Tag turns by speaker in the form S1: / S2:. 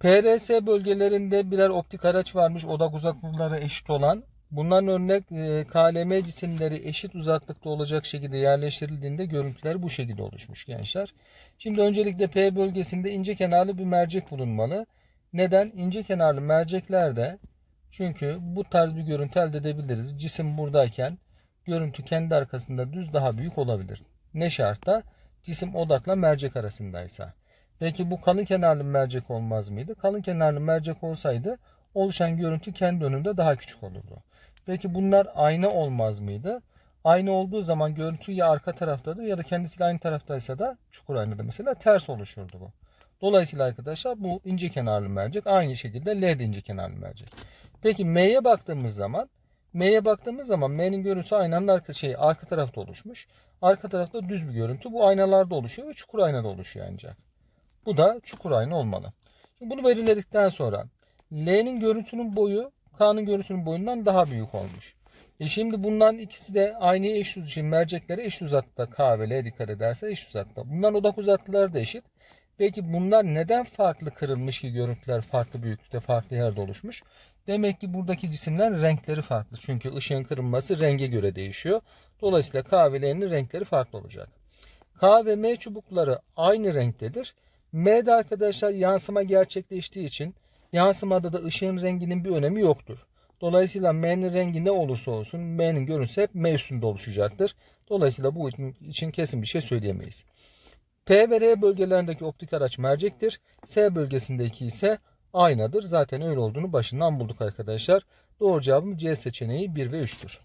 S1: PRS bölgelerinde birer optik araç varmış odak uzaklıkları eşit olan. Bunların örnek e, KLM cisimleri eşit uzaklıkta olacak şekilde yerleştirildiğinde görüntüler bu şekilde oluşmuş gençler. Şimdi öncelikle P bölgesinde ince kenarlı bir mercek bulunmalı. Neden? İnce kenarlı merceklerde çünkü bu tarz bir görüntü elde edebiliriz. Cisim buradayken görüntü kendi arkasında düz daha büyük olabilir. Ne şartta? Cisim odakla mercek arasındaysa. Peki bu kalın kenarlı mercek olmaz mıydı? Kalın kenarlı mercek olsaydı oluşan görüntü kendi önünde daha küçük olurdu. Peki bunlar ayna olmaz mıydı? Ayna olduğu zaman görüntü ya arka taraftadır ya da kendisiyle aynı taraftaysa da çukur aynada mesela ters oluşurdu bu. Dolayısıyla arkadaşlar bu ince kenarlı mercek aynı şekilde L ince kenarlı mercek. Peki M'ye baktığımız zaman M'ye baktığımız zaman M'nin görüntüsü aynanın arka şey arka tarafta oluşmuş. Arka tarafta düz bir görüntü. Bu aynalarda oluşuyor ve çukur aynada oluşuyor ancak. Bu da çukur ayna olmalı. Şimdi bunu belirledikten sonra L'nin görüntünün boyu K'nın görüntünün boyundan daha büyük olmuş. E şimdi bunların ikisi de aynı eş uz- şimdi mercekleri eş uzaklıkta K ve L dikkat ederse eş uzaklıkta. Bunların odak uzaklıkları da eşit. Peki bunlar neden farklı kırılmış ki görüntüler farklı büyüklükte farklı yerde oluşmuş? Demek ki buradaki cisimlerin renkleri farklı. Çünkü ışığın kırılması renge göre değişiyor. Dolayısıyla K ve L'nin renkleri farklı olacak. K ve M çubukları aynı renktedir. M'de arkadaşlar yansıma gerçekleştiği için yansımada da ışığın renginin bir önemi yoktur. Dolayısıyla M'nin rengi ne olursa olsun M'nin görüntüsü hep M üstünde oluşacaktır. Dolayısıyla bu için kesin bir şey söyleyemeyiz. P ve R bölgelerindeki optik araç mercektir. S bölgesindeki ise aynadır. Zaten öyle olduğunu başından bulduk arkadaşlar. Doğru cevabımız C seçeneği 1 ve 3'tür.